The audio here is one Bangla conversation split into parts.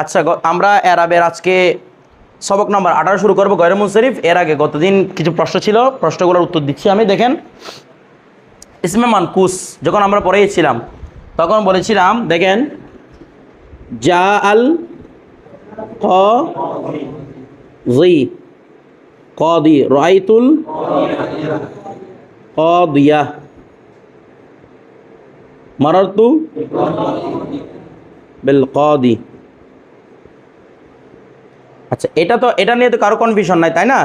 আচ্ছা আমরা এরাবের আজকে সবক নম্বর আঠারো শুরু করব গয়রে মুশরিফ এর আগে গতদিন কিছু প্রশ্ন ছিল, প্রশ্নগুলোর উত্তর দিচ্ছি আমি। দেখেন, ইসমে মানকুস, যখন আমরা পড়েছিলাম, তখন বলেছিলাম, দেখেন জা আল ক জি, কদি, রাইতুল কদিয়া। মারারতু বিল কদি। আচ্ছা এটা তো এটা নিয়ে তো কারও কনফিউশন নাই, তাই না?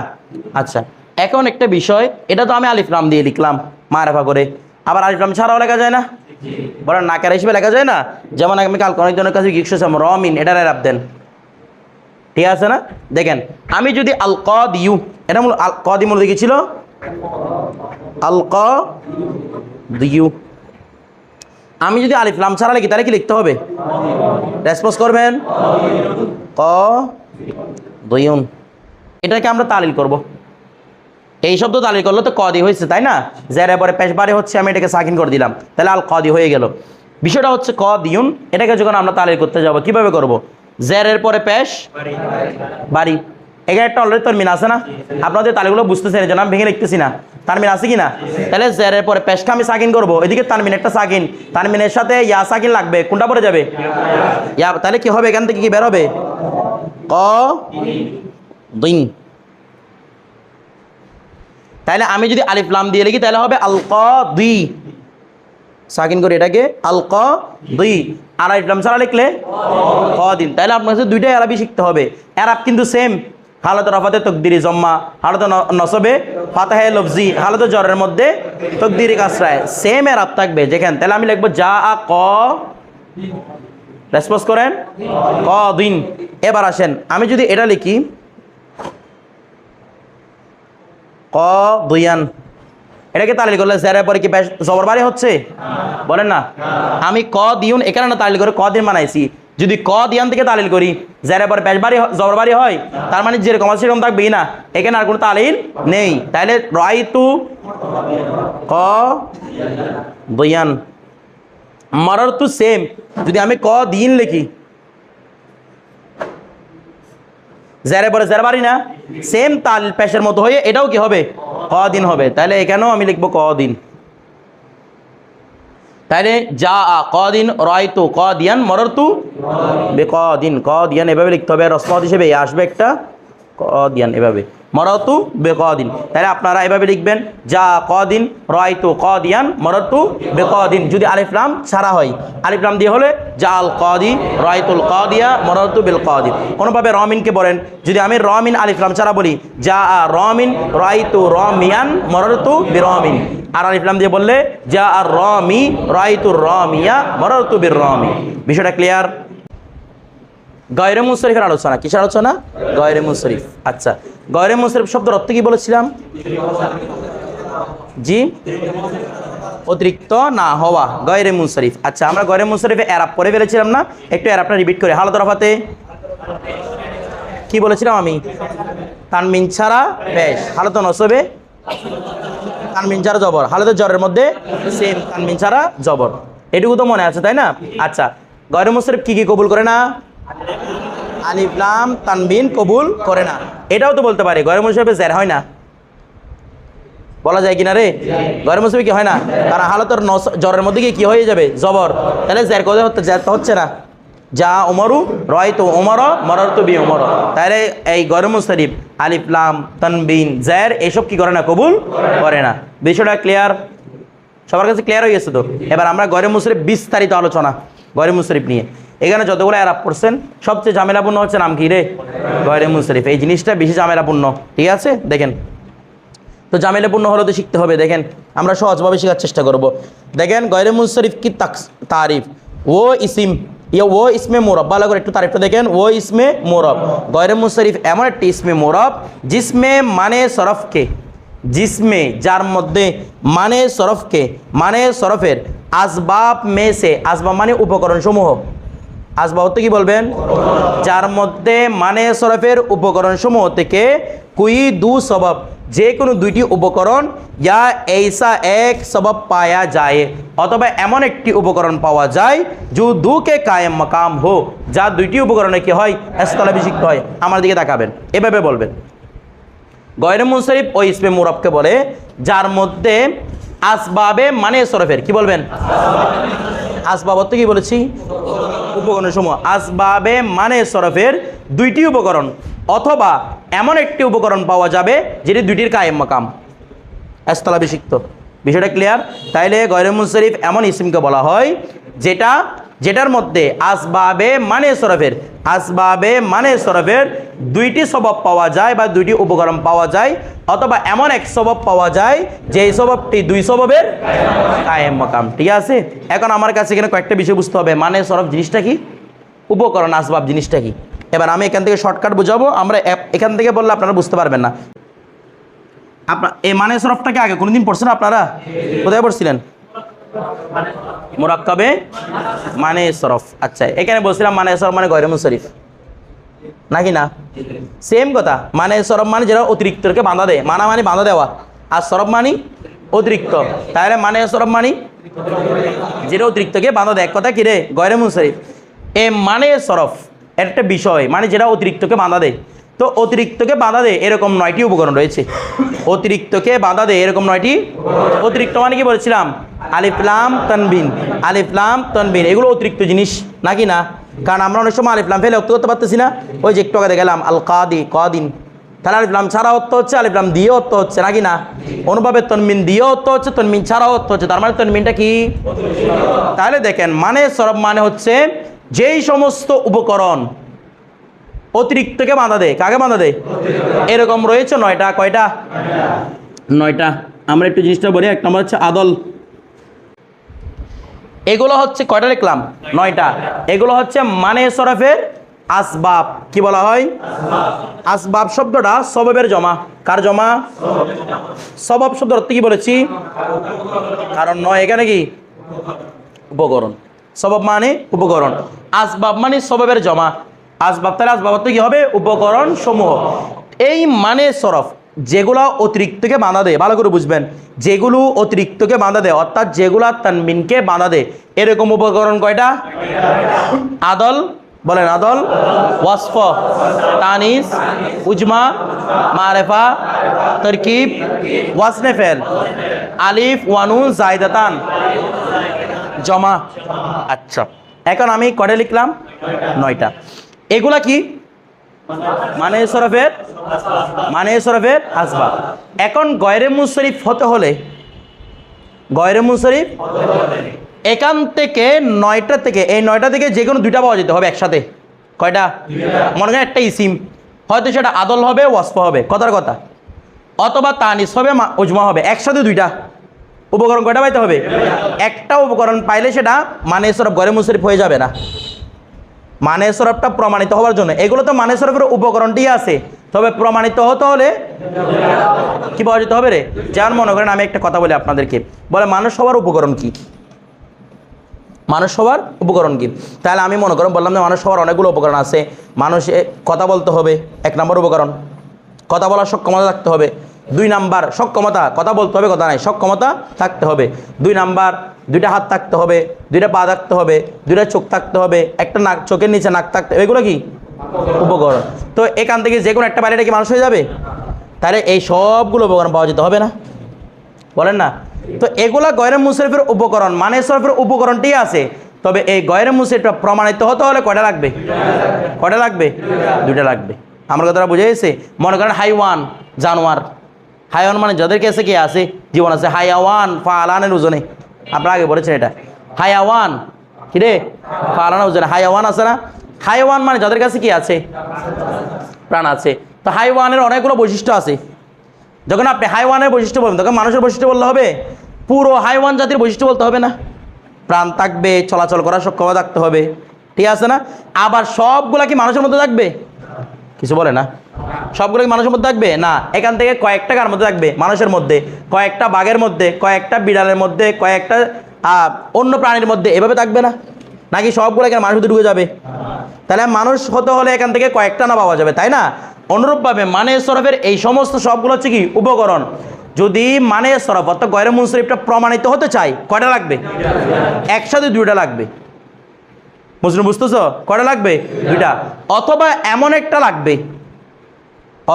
আচ্ছা এখন একটা বিষয়, এটা তো আমি আলিফ নাম দিয়ে লিখলাম মারেফা করে। আবার আলিফ নাম ছাড়াও লেখা যায় না? বলেন নাকের হিসেবে লেখা যায় না? যেমন আমি কাল অনেকজনের কাছে গিয়েছিলাম রমিন, এটার রাব দেন। ঠিক আছে না? দেখেন, আমি যদি আল কদ ইউ এটা মূল আল কদি মূল লিখেছিল আল ক ইউ আমি যদি আলিফ লাম ছাড়া লিখি, তাহলে কি লিখতে হবে? রেসপন্স করবেন? ক দয়ুন এটাকে আমরা তালিল করব। এই শব্দ তালিল করল তো কদি হয়েছে, তাই না? জের পরে পেশ বারে হচ্ছে, আমি এটাকে সাকিন করে দিলাম। তাহলে আল কদি হয়ে গেল। বিষয়টা হচ্ছে ক দিউন এটাকে যখন আমরা তালিল করতে যাব, কীভাবে করব? জেরের পরে পেশ বাড়ি। এখানে একটা অলরেডি তরমিন আছে না? আপনাদের তালিগুলো বুঝতেছেন, এই জন্য আমি ভেঙে লিখতেছি না। তানমিন আছে কি না? তাহলে জেরের পরে পেশকে আমি সাকিন করব। এদিকে তানমিন একটা সাকিন। তানমিনের সাথে ইয়া সাকিন লাগবে। কোনটা পরে যাবে? ইয়া। তাহলে কি হবে? এখান থেকে কি বের হবে? দিন তাহলে আমি যদি আলিফ লাম দিয়ে লিখি, তাহলে হবে আল দুই সাকিন করে এটাকে আল দুই আর আলিফ লাম ছাড়া লিখলে ক দিন তাহলে আপনার কাছে দুইটাই আরবি শিখতে হবে। এরাব কিন্তু সেম হালত রফাতে তকদিরি জম্মা, হালত নসবে, ফাতাহে লফজি, হালত জ্বরের মধ্যে তকদিরি কাসরায়। সেম এরাব থাকবে, যেখানে তাহলে আমি লিখব যা আ ক রেসপন্স করেন? ক দিন এবার আসেন, আমি যদি এটা লিখি ক দুইয়ান এটাকে তালিল করলে জেরের পরে কি জবর বাড়ি হচ্ছে? বলেন না। আমি ক দিউন এখানে না তালিল করে ক দিন বানাইছি। যদি ক দিয়ান থেকে তালিল করি জেরের পরে বেশ বাড়ি জবর বাড়ি হয়, তার মানে যেরকম আছে সেরকম থাকবেই না। এখানে আর কোনো তালিল নেই। তাহলে রাই টু ক দুইয়ান মারার তো সেম যদি আমি ক দিন লিখি। জেরে পরে জের বাড়ি না সেম তাল পেশের মতো হয়ে এটাও কি হবে? ক দিন হবে। তাহলে এখানেও আমি লিখব ক দিন। তাহলে যা আ, ক দিন রয়তু ক দিয়ান মরতু বে ক দিন। ক দিয়ান এভাবে লিখতে হবে। রসমত হিসেবে আসবে একটা, ক দিয়ান এভাবে। মরতু বে ক দিন তাহলে আপনারা এভাবে লিখবেন, যা ক দিন রয়তু ক দিয়ান মরতু বে ক দিন যদি আলিফলাম ছাড়া হয়। আলিফলাম দিয়ে হলে যা আল কদি, রয়তুল ক দিয়া মরতু বিল ক দিন কোনোভাবে রমিনকে বলেন, যদি আমি রমিন আলিফলাম ছাড়া বলি, যা আ রমিন, রয়তু রমিয়ান, মরতু বি রমিন আর আলিফলাম দিয়ে বললে, যা আর রমি রাইতুর রমিয়া, মরতু বির রমি বিষয়টা ক্লিয়ার গয়রে মুশরিফের আলোচনা, কিসের আলোচনা? গয়রে মুশরিফ আচ্ছা গয়রে মুশরিফ শব্দের অর্থ কি বলেছিলাম? জি? অতিরিক্ত না হওয়া, গয়রে মুশরিফ আচ্ছা আমরা গয়রে মুশরিফে এরাব পরে ফেলেছিলাম না? একটু অ্যারাপটা রিপিট করে। হালত রফাতে কি বলেছিলাম আমি? তানমিন ছাড়া পেশ হালত নসবে। তানমিন ছাড়া জবর। হালতে জ্বরের মধ্যে সেম তানমিন ছাড়া জবর। এটুকু তো মনে আছে, তাই না? আচ্ছা গয়রে মুশরিফ কি কি কবুল করে না? আলিফলাম তানবিন কবুল করে না। এটাও তো বলতে পারে, গরম মুশরিফে জের হয় না। বলা যায় কিনা রে? গরম মুশরিফে কি হয় না? কারণ হালতের জ্বরের মধ্যে গিয়ে কি হয়ে যাবে? জবর। তাহলে জের কোথায় হচ্ছে না। যা ওমরু রয় তো ওমর মরর তো বি ওমর তাহলে এই গরম শরীফ আলিফলাম তানবিন, জের, এসব কি করে না? কবুল করে না। বিষয়টা ক্লিয়ার সবার কাছে ক্লিয়ার হয়ে গেছে তো? এবার আমরা গরে মুশরিফ বিস্তারিত আলোচনা গরে মুশরিফ নিয়ে। এখানে যতগুলো অ্যারাপ পড়ছেন সবচেয়ে ঝামেলাপূর্ণ হচ্ছে নাম কি রে? গয়রে মুশরিফ এই জিনিসটা বেশি ঝামেলাপূর্ণ, ঠিক আছে? দেখেন। তো জামেলাপূর্ণ হলে তো শিখতে হবে, দেখেন। আমরা সহজভাবে শেখার চেষ্টা করব। দেখেন, গয়রে মুশরিফ কি তারিফ? ও ইসিম ইয়ে ও ইসমে মোরব। ভালো করে একটু তারিফটা দেখেন। ও ইসমে মোরব। গয়রে মুশরিফ এমন একটি ইসমে মোরব, জিসমে মানে সরফকে। জিসমে, যার মধ্যে মানে সরফকে মানে সরফের আসবাব মেসে। আসবাব মানে উপকরণ সমূহ আসবাব তো কি বলবেন? যার মধ্যে মানে সরফের উপকরণ সমূহ থেকে কুই দু সবাব, যে কোনো দুইটি উপকরণ ইয়া এইসা এক সবব পায়া যায়, অথবা এমন একটি উপকরণ পাওয়া যায় जो দু কে কায়েম মাকাম হো, যা দুইটি উপকরণে কি হয়? স্থলাভিষিক্ত হয়। আমার দিকে তাকাবেন, এভাবে বলবেন। গয়রে মুনসরিফ ওই ইসমে মুরবকে বলে, যার মধ্যে আসবাবে মানে সরফের, কি বলবেন? আসবাব অর্থ কি বলেছি? উপকরণের সমূহ। আসবাবে মানে সরফের দুইটি উপকরণ, অথবা এমন একটি উপকরণ পাওয়া যাবে যেটি দুইটির কায়েম মাকাম। স্থলাভিষিক্ত বিষয়টা ক্লিয়ার তাইলে গয়রে মুশরিফ এমন ইসিমকে বলা হয়, যেটা যেটার মধ্যে আসবাবে মানে সরফের, আসবাবে মানে সরফের দুইটি স্বভাব পাওয়া যায় বা দুইটি উপকরণ পাওয়া যায়, অথবা এমন এক স্বভাব পাওয়া যায় যে এই স্বভাবটি দুই স্বভাবের কায়েম মাকাম। ঠিক আছে? এখন আমার কাছে এখানে কয়েকটা বিষয় বুঝতে হবে। মানে সরফ জিনিসটা কি? উপকরণ, আসবাব জিনিসটা কি? এবার আমি এখান থেকে শর্টকাট বুঝাবো। আমরা এখান থেকে বললে আপনারা বুঝতে পারবেন না। আপনার এই মানে সরফটাকে আগে কোনোদিন পড়ছেন আপনারা? কোথায় পড়ছিলেন? মোরাক্কাবে মানে সরফ। আচ্ছা এখানে বলছিলাম মানে সরফ মানে গয়রে মুশরিফ নাকি না? সেম কথা মানে সরফ মানে যেটা অতিরিক্তকে বাঁধা দেয়। মানা মানে বাঁধা দেওয়া। আর সরফ মানি অতিরিক্ত। তাহলে মানে সরফ মানি যেটা অতিরিক্তকে বাঁধা দেয়। এক কথা কি রে? মুশরিফ এ মানে সরফ একটা বিষয় মানে যেটা অতিরিক্তকে বাঁধা দেয়। তো অতিরিক্তকে বাঁধা দেয় এরকম নয়টি উপকরণ রয়েছে। অতিরিক্তকে বাঁধা দেয় এরকম নয়টি অতিরিক্ত মানে কি বলেছিলাম? আলিফলাম তনবিন। আলিফলাম তনবিন, এগুলো অতিরিক্ত জিনিস, নাকি না? কারণ আমরা অনেক সময় আলিফলাম ফেলে অর্থ করতে পারতেছি না। ওই যে একটু আগে গেলাম আল কাদি, কদিন। তাহলে আলিফলাম ছাড়া অর্থ হচ্ছে আলিফলাম দিয়ে অর্থ হচ্ছে, নাকি না? অনুভাবে তনমিন দিয়ে অর্থ হচ্ছে তনমিন ছাড়াও অর্থ হচ্ছে, তার মানে তনমিনটা কি? তাহলে দেখেন মানে সরব মানে হচ্ছে, যেই সমস্ত উপকরণ অতিরিক্তকে বাঁধা দেয়। কাকে বাঁধা দেয়? এরকম রয়েছে নয়টা। কয়টা? নয়টা। আমরা একটু জিনিসটা বলি, এক নম্বর হচ্ছে আদল। এগুলো হচ্ছে কয়টা লিখলাম? নয়টা। এগুলো হচ্ছে মানে সরফের আসবাব। কি বলা হয়? আসবাব শব্দটা সববের জমা। কার জমা? সবাব শব্দ অর্থ কি বলেছি? কারণ নয়। এখানে কি? উপকরণ। সবাব মানে উপকরণ। আসবাব মানে সবাবের জমা। আসবাব তাহলে আসবাব অর্থ কি হবে? উপকরণ সমূহ এই মানে সরফ, যেগুলো অতিরিক্তকে বাঁধা দেয়। ভালো করে বুঝবেন। যেগুলো অতিরিক্তকে বাঁধা দেয়, অর্থাৎ যেগুলা তানমিনকে বাঁধা দেয়। এরকম উপকরণ কয়টা? আদল, বলেন আদল। ওয়াসফ, তানিস, উজমা, মারেফা, তরকিব ওয়াসনে ফেল আলিফ, ওয়ানু, জায়দাতান। জমা। আচ্ছা। এখন আমি কটা লিখলাম? নয়টা। এগুলা কি? মানে সরফের মানে সরফের আসবাব এখন গয়রে মুশরিফ হতে হলে, গয়রে মুশরিফ এখান থেকে নয়টা থেকে, এই নয়টা থেকে যে কোনো দুইটা পাওয়া যেতে হবে একসাথে। কয়টা? মনে করেন একটা ইসিম। হয়তো সেটা আদল হবে, ওয়াসফ হবে, কথার কথা। অথবা তানিস হবে উজমা হবে, একসাথে দুইটা। উপকরণ কয়টা পাইতে হবে? একটা উপকরণ পাইলে সেটা মানে সরফ গরে মুশরিফ হয়ে যাবে না। মানে সরফটা প্রমাণিত হওয়ার জন্য। এগুলো তো মানে সরফের উপকরণটি আছে। তবে প্রমাণিত হতে হলে কি পাওয়া যেতে হবে রে? যেমন মনে করেন আমি একটা কথা বলি আপনাদেরকে। বলে মানুষ হওয়ার উপকরণ কি? মানুষ হওয়ার উপকরণ কি? তাহলে আমি মনে করেন বললাম যে মানুষ হওয়ার অনেকগুলো উপকরণ আছে। মানুষ কথা বলতে হবে, এক নম্বর উপকরণ। কথা বলার সক্ষমতা থাকতে হবে। দুই নাম্বার সক্ষমতা, কথা বলতে হবে, কথা নাই, সক্ষমতা থাকতে হবে। দুই নাম্বার দুইটা হাত থাকতে হবে, দুইটা পা থাকতে হবে, দুইটা চোখ থাকতে হবে, একটা নাক, চোখের নিচে নাক থাকতে হবে, এগুলো কি? উপকরণ। তো এখান থেকে যে কোনো একটা বাইরে কি মানুষ হয়ে যাবে? তাহলে এই সবগুলো উপকরণ পাওয়া যেতে হবে না। বলেন না? তো এগুলা গয়রে মুশরিফের উপকরণ মানে শরফের উপকরণটি আছে। তবে এই গয়রে মুশরিফটা প্রমাণিত হতে হলে কয়টা লাগবে? কয়টা লাগবে? দুইটা লাগবে। আমার কথাটা বুঝে গেছে? মনে করেন হাইওয়ান, জানোয়ার। হাইওয়ান মানে যাদের কাছে কি? আছে, জীবন আছে। হাইয়াওয়ান ফালানের ওজনে আপনারা আগে বলেছেন এটা। হাইয়াওয়ান কি রে ফালানের ওজনে হাইয়াওয়ান আছে না? হাইওয়ান মানে যাদের কাছে কি আছে? প্রাণ আছে। তো হাইওয়ানের অনেকগুলো বৈশিষ্ট্য আছে। যখন আপনি হাইওয়ানের বৈশিষ্ট্য বলবেন, তখন মানুষের বৈশিষ্ট্য বললে হবে? পুরো হাইওয়ান জাতির বৈশিষ্ট্য বলতে হবে না? প্রাণ থাকবে, চলাচল করার সক্ষমতা থাকতে হবে। ঠিক আছে না? আবার সবগুলা কি মানুষের মধ্যে থাকবে? কিছু বলে না। সবগুলো মানুষের মধ্যে থাকবে? না, এখান থেকে কয়েকটা কার মধ্যে থাকবে? মানুষের মধ্যে। কয়েকটা বাঘের মধ্যে, কয়েকটা বিড়ালের মধ্যে, কয়েকটা অন্য প্রাণীর মধ্যে। এভাবে থাকবে না? নাকি সবগুলো এখানে মানুষ ঢুকে যাবে? তাহলে মানুষ হতে হলে এখান থেকে কয়েকটা না পাওয়া যাবে, তাই না? অনুরূপভাবে মানে সরফের এই সমস্ত সবগুলো হচ্ছে কি? উপকরণ। যদি মানে সরফ, অর্থাৎ গয়রে মুনসরিফটা প্রমাণিত হতে চাই কয়টা লাগবে? একসাথে দুইটা লাগবে। মুসলিম বুঝতেছ? কয়টা লাগবে? দুইটা। অথবা এমন একটা লাগবে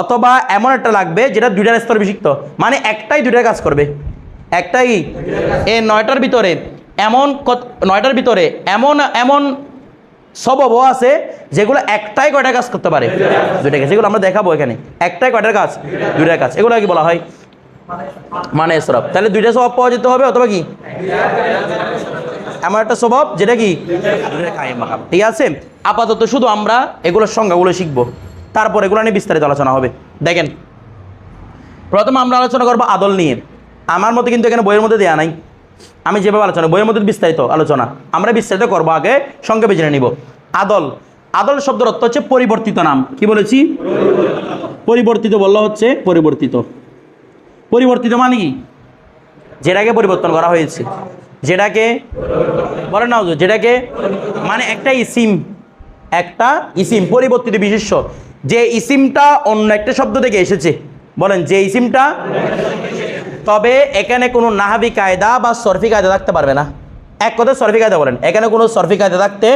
অথবা এমন একটা লাগবে যেটা দুইটার স্তর বিশিক্ত। মানে একটাই দুইটার কাজ করবে। একটাই এই নয়টার ভিতরে এমন নয়টার ভিতরে এমন এমন সবও আছে যেগুলো একটাই কয়টা কাজ করতে পারে? দুইটা কাজ। যেগুলো আমরা দেখাবো এখানে। একটাই কয়টার কাজ? দুইটার কাজ। এগুলো কি বলা হয়? মানে সরব। তাহলে দুইটা স্বভাব পাওয়া যেতে হবে অথবা কি? এমন একটা স্বভাব যেটা কি? দুইটা। ঠিক আছে? আপাতত শুধু আমরা এগুলোর সংজ্ঞাগুলো শিখব। তারপর এগুলো নিয়ে বিস্তারিত আলোচনা হবে। দেখেন, প্রথমে আমরা আলোচনা করব আদল নিয়ে। আমার মতে কিন্তু এখানে বইয়ের মধ্যে দেওয়া নাই। আমি যেভাবে আলোচনা, বইয়ের মধ্যে বিস্তারিত আলোচনা, আমরা বিস্তারিত করব আগে, সংক্ষেপে জেনে নিব। আদল আদল শব্দের অর্থ হচ্ছে পরিবর্তিত নাম। কি বলেছি? পরিবর্তিত বলল হচ্ছে পরিবর্তিত। পরিবর্তিত মানে কি? যেটাকে পরিবর্তন করা হয়েছে। যেটাকে, বলেন না যেটাকে মানে একটা ইসিম একটা ইসিম, পরিবর্তিত বিশেষ্য যে ইসিমটা অন্য একটা শব্দ থেকে এসেছে। বলেন, যে ইসিমটা? তবে এখানে কোনো নাহাবি কায়দা বা সরফি কায়দা থাকতে পারবে না। এক কথা সরফি কায়দা বলেন। এখানে কোনো সরফি কায়দা থাকতে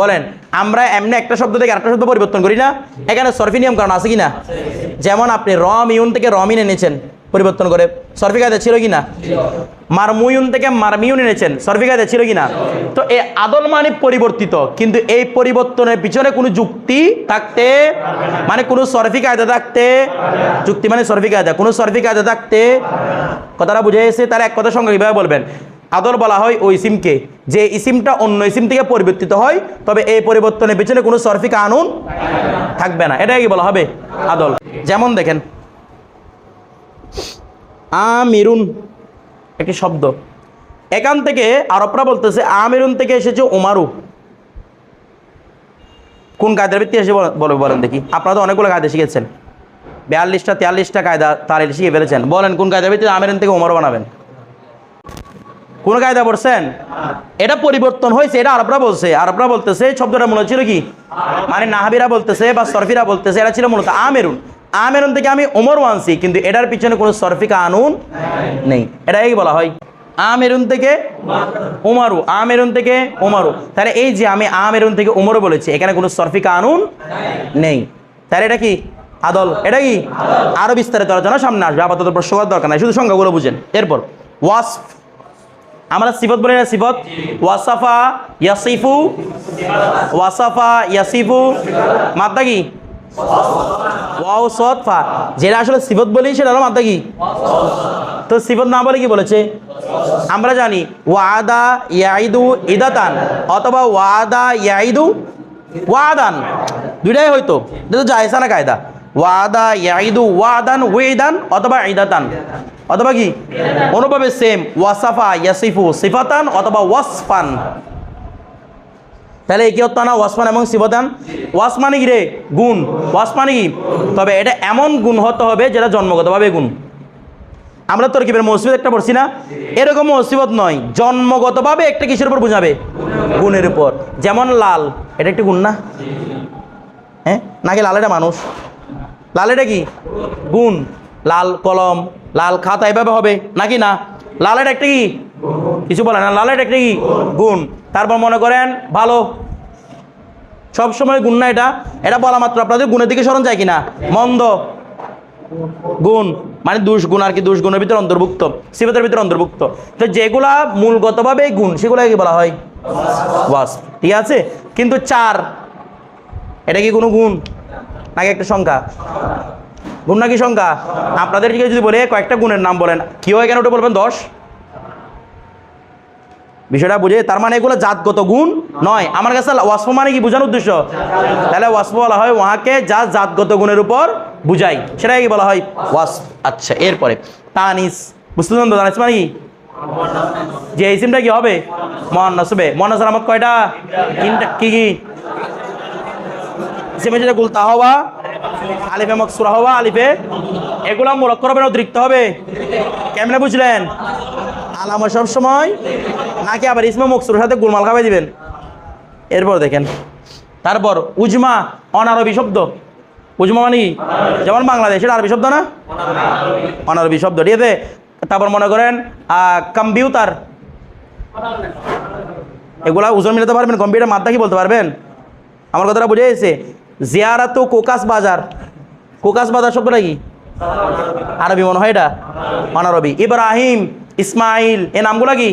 বলেন। আমরা এমনি একটা শব্দ থেকে আরেকটা শব্দ পরিবর্তন করি না। এখানে সরফি নিয়ম কারণ আছে কি না? যেমন আপনি রম ইউন থেকে রমিন এনেছেন। পরিবর্তন করে। সরফিকায়দা ছিল কি না? মারমুয়ুন থেকে মারমিউন এনেছেন। সরফিকায়দা ছিল কি না? তো এই আদল মানে পরিবর্তিত। কিন্তু এই পরিবর্তনের পিছনে কোনো যুক্তি থাকতে মানে কোনো সরফি কায়দা থাকতে যুক্তি মানে সরফি কায়দা কোনো সরফি কায়দা থাকতে কথাটা বুঝে এসে তার এক কথা সঙ্গে কীভাবে বলবেন? আদল বলা হয় ওই ইসিমকে। যে ইসিমটা অন্য ইসিম থেকে পরিবর্তিত হয়, তবে এই পরিবর্তনের পিছনে কোনো সরফি কানুন থাকবে না। এটাই কি বলা হবে আদল। যেমন দেখেন আমিরুন, একটি শব্দ। এখান থেকে আরবরা বলতেছে, আমিরুন থেকে এসেছে ওমারু কোন কায়দার ভিত্তি এসে বল- বলে বলেন দেখি। আপনারা তো অনেকগুলো কায়দা শিখেছেন। বিয়াল্লিশটা, তিয়াল্লিশটা কায়দা তার শিখে ফেলেছেন। বলেন, কোন কায়দার ভিত্তিতে আমিরুন থেকে ওমারু বানাবেন? কোন কায়দা পড়ছেন? এটা পরিবর্তন হয়েছে, এটা আরবরা বলছে। আরবরা বলতেছে, এই শব্দটা মনে ছিল কি? মানে নাহাবিরা বলতেছে বা সরফিরা বলতেছে এটা ছিল মূলত আমেরুন। আমেরুন থেকে আমি ওমরও আনছি কিন্তু এটার পিছনে কোনো সরফিকা আনুন নেই। এটাই বলা হয় আমেরুন থেকে ওমারু আমেরুন থেকে ওমারু তাহলে এই যে আমি আমেরুন থেকে ওমরু বলেছি, এখানে কোনো সরফিকা আনুন নেই। তাহলে এটা কি? আদল। এটা কি? আরও বিস্তারিত আলোচনা সামনে আসবে, আপাতত প্রশ্ন করার দরকার নাই, শুধু সংখ্যাগুলো বুঝেন। এরপর, ওয়াসফ। আমরা সিফত বলি না সিফত? ওয়াসাফা ইয়াসিফু ওয়াসাফা ইয়াসিফু। মাদ্দা কি? ওয়াও সৎ যেটা আসলে সিফত বলি সেটা হলো মাদ্দা কি? তো সিফত না বলে কি বলেছে? আমরা জানি, ওয়াদা ইয়াইদু ইদাতান, অথবা ওয়াদা ইয়াইদু ওয়াদান। দুইটাই হয়তো, এটা তো জায়সা না কায়দা। ওয়াদা ইয়াইদু ওয়াদান ওয়েদান অথবা ইদাতান। অথবা কি? অনুভাবে সেম ওয়াসাফা ইয়াসিফু সিফাতান অথবা ওয়াসফান। তাহলে কি হতো না? ওয়াসমান এবং সিফাতান ওয়াস মানে কি রে? গুণ। ওয়াস মানে কি? তবে এটা এমন গুণ হতে হবে যেটা জন্মগতভাবে গুণ। আমরা তোর কি মসজিদ একটা পড়ছি না? এরকম মসিবত নয়। জন্মগতভাবে একটা কিসের উপর বোঝাবে? গুণের উপর। যেমন লাল। এটা একটি গুণ না? হ্যাঁ? নাকি লাল এটা মানুষ? লাল এটা কি? গুণ। লাল কলম, লাল খাতা এভাবে হবে। নাকি না? লাল এটা একটা কি? কিছু বলে না লাল এটা একটা কি গুণ। তারপর মনে করেন, ভালো। সব সময় গুণ না এটা। এটা বলা মাত্র আপনাদের, গুণের দিকে স্মরণ যায় কিনা? মন্দ। গুণ। মানে দুষ গুণ আর কি দুষ গুণের ভিতরে অন্তর্ভুক্ত। সিফতের ভিতরে অন্তর্ভুক্ত। তো যেগুলা মূলগতভাবে গুণ সেগুলো কি বলা হয় ওয়াস ঠিক আছে? কিন্তু চার, এটা কি কোনো গুণ? নাকি একটা সংখ্যা? গুণ নাকি সংখ্যা? আপনাদেরকে যদি বলে কয়েকটা গুণের নাম বলেন, কি হয় কেন ওটা বলবেন? দশ? বিষয়টা বুঝে, তার মানে এগুলো জাতগত গুণ নয়। আমার কাছে ওয়াসফ মানে কি বোঝানোর উদ্দেশ্য? তাহলে ওয়াসফ বলা হয় ওহাকে যা জাতগত গুণের উপর বুঝাই। সেটাই কি বলা হয়? ওয়াসফ। আচ্ছা এরপরে তানিস। বুঝতে তো? তানিস মানে কি? যে এই সিমটা কি হবে? মহান্নাস হবে। মহান্নাস আলামত কয়টা? তিনটা। কি কি? সিমে যেটা গুলতা হওয়া আলিফে মকসুরা হওয়া আলিফে। এগুলা মূলক হবে না অতিরিক্ত হবে। কেমনে বুঝলেন? আলামা সব সময়, নাকি আবার ইসমে মকসুরের সাথে গুলমাল খাবে দিবেন? এরপর দেখেন। তারপর উজমা, অনারবি শব্দ। উজমা মানে যেমন বাংলাদেশের আরবি শব্দ না? অনারবি শব্দ, ঠিক আছে? তারপর মনে করেন কম্পিউটার। এগুলা ওজন মিলাতে পারবেন, কম্পিউটার মাত্রা কি বলতে পারবেন? আমার কথাটা বুঝে গেছে। জিয়ারাত কোকাস বাজার। কোকাস বাজার শব্দটা কি আরবি মনে হয় এটা? অনারবি। ইব্রাহিম, ইসমাইল, এ নামগুলা কি?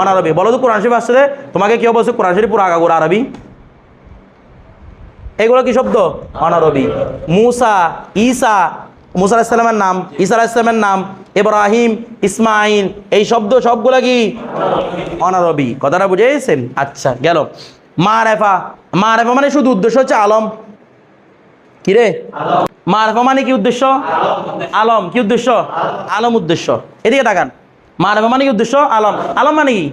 অনারবি। বলো তো কোরআন শরীফ আসছে তোমাকে কেউ বলছে কোরআন শরীফ পুরো আগাগোড়া আরবি? এগুলো কি শব্দ? অনারবি। মুসা, ঈসা, মুসা আলাহিসাল্লামের নাম, ঈসা আলাহিসাল্লামের নাম, ইব্রাহিম, ইসমাইল, এই শব্দ সবগুলো কি? অনারবি। কথাটা বুঝে গেছেন আচ্ছা গেল। মারেফা। মারেফা মানে শুধু উদ্দেশ্য হচ্ছে আলম। কি রে মারেফা মানে কি উদ্দেশ্য? আলম। কি উদ্দেশ্য? আলম উদ্দেশ্য। এদিকে তাকান। মারেফা মানে কি উদ্দেশ্য? আলম। আলম মানে কি?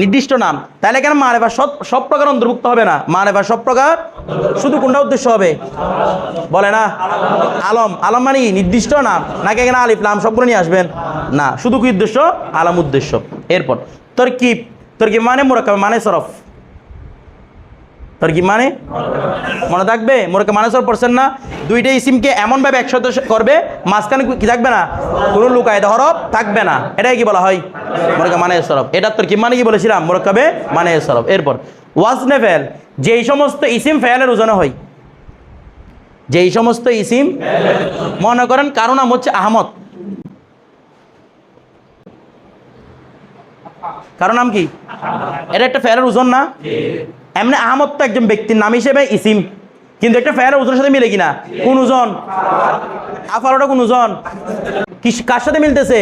নির্দিষ্ট নাম। তাহলে কেন মারেফা সব সব প্রকার অন্তর্ভুক্ত হবে না? মারেফা সব প্রকার? শুধু কোনটা উদ্দেশ্য হবে? বলে না? আলম। আলম মানে কি? নির্দিষ্ট নাম। নাকি এখানে আলিফ নাম সবগুলো নিয়ে আসবেন? না। শুধু কি উদ্দেশ্য? আলম উদ্দেশ্য। এরপর, তরকিব। তরকিব মানে মোরাক্কাব মানে সরফ। তরকিব মানে? মনে থাকবে? মোরকে মানে সরফ পড়ছেন না। দুইটা ইসিমকে এমনভাবে একসাথে করবে, মাঝখানে কি থাকবে না? কোনো লুকায় হরফ থাকবে না। এটাই কি বলা হয়? মোরকে মানে সরফ। এটা তরকিব মানে কি বলেছিলাম? মোরকাবে মানে সরফ। এরপর ওয়াজনে ফেল। যেই সমস্ত ইসিম ফেলের ওজনে হয়। যেই সমস্ত ইসিম মনে করেন কারও নাম হচ্ছে আহমদ। কারও নাম কি? এটা একটা ফেলের ওজন না? এমনি আহমদ তো একজন ব্যক্তির নাম হিসেবে ইসিম। কিন্তু একটা ফেলের ওজনের সাথে মিলে কিনা? কোন ওজন আফালোটা কোন ওজন কার সাথে মিলতেছে?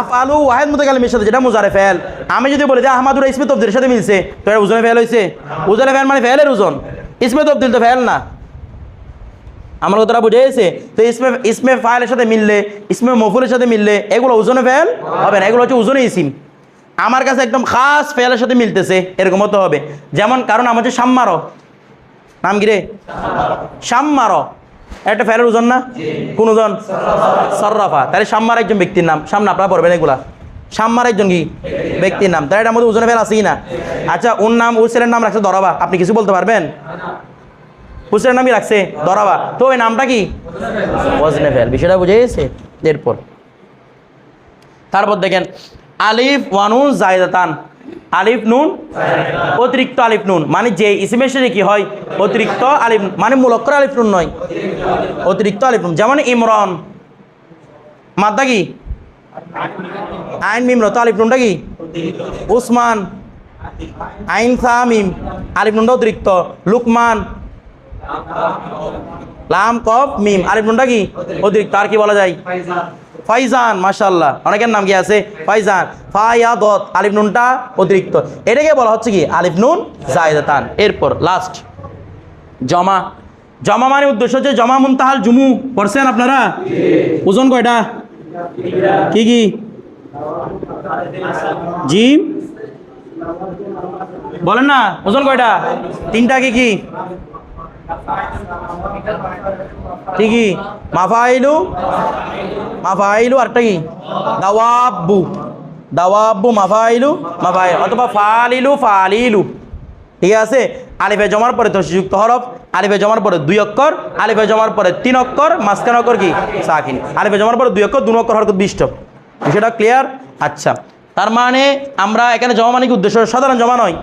আফালু ওয়াহেদ মুতাকালিমের সাথে, যেটা মুজারে ফেল আমি যদি বলি যে আহমাদুর ইসমে তবদিলের সাথে মিলছে, তো এটা ওজনে ফেল হয়েছে ওজনে ফেল মানে ফেলের ওজন ইসমে তবদিল তো ফেল না। আমার কথাটা বুঝে গেছে? তো ইসমে ইসমে ফাইলের সাথে মিললে, ইসমে মফুলের সাথে মিললে, এগুলো ওজনে ফেল হবে না, এগুলো হচ্ছে ওজনে ইসিম। আমার কাছে একদম খাস ফেলের সাথে মিলতেছে, এরকম হতে হবে। যেমন কারণ আমার হচ্ছে সাম্মারো। নাম কি রে? সাম্মারো। একটা ফেলের ওজন না? কোন ওজন? সর্রাফা। তাহলে সাম্মার একজন ব্যক্তির নাম। সামনে আপনারা পড়বেন এগুলা। সাম্মার একজন কি? ব্যক্তির নাম। তাহলে এটার মধ্যে ওজনে ফেল আছে কি না। আচ্ছা ওর নাম হুসেনের নাম রাখছে দরাবা। আপনি কিছু বলতে পারবেন? হুসেনের নামই রাখছে দরাবা। তো ওই নামটা কি? ওজনে ফেল বিষয়টা বুঝে গেছে? এরপর। তারপর দেখেন আলিফ ওয়ানুন জায়দাতান। আলিফ নুন অতিরিক্ত আলিফ নুন। মানে যে ইসিমের কি হয়? অতিরিক্ত আলিফ মানে মূলক্কর আলিফ নুন নয়। অতিরিক্ত আলিফ নুন। যেমন ইমরান। মাদ্দা কি? আইন মিমরত আলিফ নুনটা কি? উসমান। আইন সামিম আলিফ নুনটা অতিরিক্ত। লুকমান। লাম কফ মিম। আলিফ নুনটা কি? অতিরিক্ত। আর কি বলা যায়? ফাইজান মাশাল্লাহ অনেকের নাম কি আছে? ফাইজান। ফায়াদত, আলিফ নুনটা অতিরিক্ত। এটাকে বলা হচ্ছে কি? আলিফ নুন জায়দাতান। এরপর লাস্ট জমা। জমা মানে উদ্দেশ্য হচ্ছে জমা মুনতাহাল জুমু। পড়ছেন আপনারা? ওজন কয়টা? কি কি? জিম? বলেন না, ওজন কয়টা? তিনটা কি কি? ঠিকই। মাফাইলু? মাফাইলু আরেকটা কি? দাওয়াব্বু দাওয়াব্বু মাফাইলু, মাফাইল। অথবা ফালিলু ফালিলু। ঠিক আছে? আলিফে জমার পরে তসযুক্ত হরফ, আলিফে জমার পরে দুই অক্ষর, আলিফে জমার পরে তিন অক্ষর, মাঝখানে অক্ষর কি? সাকিন। আলিফে জমার পরে দুই অক্ষর দু অক্ষর হরকত বিষ্ট বিষয়টা ক্লিয়ার আচ্ছা। তার মানে আমরা এখানে জমা মানে কি উদ্দেশ্য? সাধারণ জমা নয়।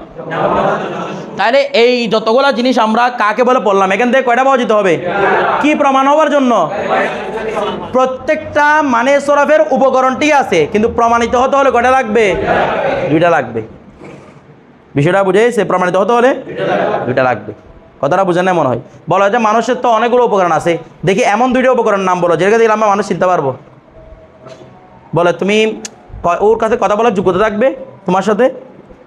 তাহলে এই যতগুলো জিনিস আমরা কাকে বলে পড়লাম? এখান থেকে কয়টা পাওয়া যেতে হবে? কি প্রমাণ হওয়ার জন্য? প্রত্যেকটা মানে সরফের উপকরণটি আছে, কিন্তু প্রমাণিত হতে হলে কয়টা লাগবে? দুইটা লাগবে। বিষয়টা বুঝে সে প্রমাণিত হতে হলে দুইটা লাগবে। কথাটা বুঝে না মনে হয়। বলা যে মানুষের তো অনেকগুলো উপকরণ আছে। দেখি এমন দুইটা উপকরণ নাম বলো যেটা দেখলে আমরা মানুষ চিনতে পারব। বলে, তুমি ওর কাছে কথা বলার যোগ্যতা থাকবে তোমার সাথে?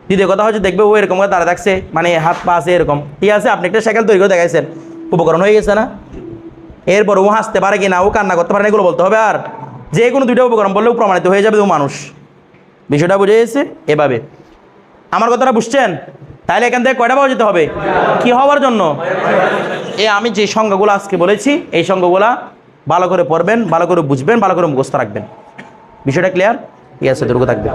দ্বিতীয় কথা হচ্ছে দেখবে ও এরকম করে দাঁড়া থাকছে মানে হাত পা আছে এরকম। ঠিক আছে? আপনি একটা সাইকেল তৈরি করে দেখাইছেন। উপকরণ হয়ে গেছে না? এরপর ও হাসতে পারে কি না ও কান্না করতে পারে না, এগুলো বলতে হবে আর। যে কোনো দুইটা উপকরণ বললেও প্রমাণিত হয়ে যাবে ও মানুষ। বিষয়টা বুঝে গেছে? এভাবে। আমার কথাটা বুঝছেন? তাহলে এখান থেকে কয়টা পাওয়া যেতে হবে? কি হওয়ার জন্য? এ, আমি যে সংখ্যাগুলো আজকে বলেছি, এই সংখ্যাগুলা ভালো করে পড়বেন, ভালো করে বুঝবেন, ভালো করে মুখস্থ রাখবেন। বিষয়টা ক্লিয়ার ঠিক আছে দুর্গ থাকবে।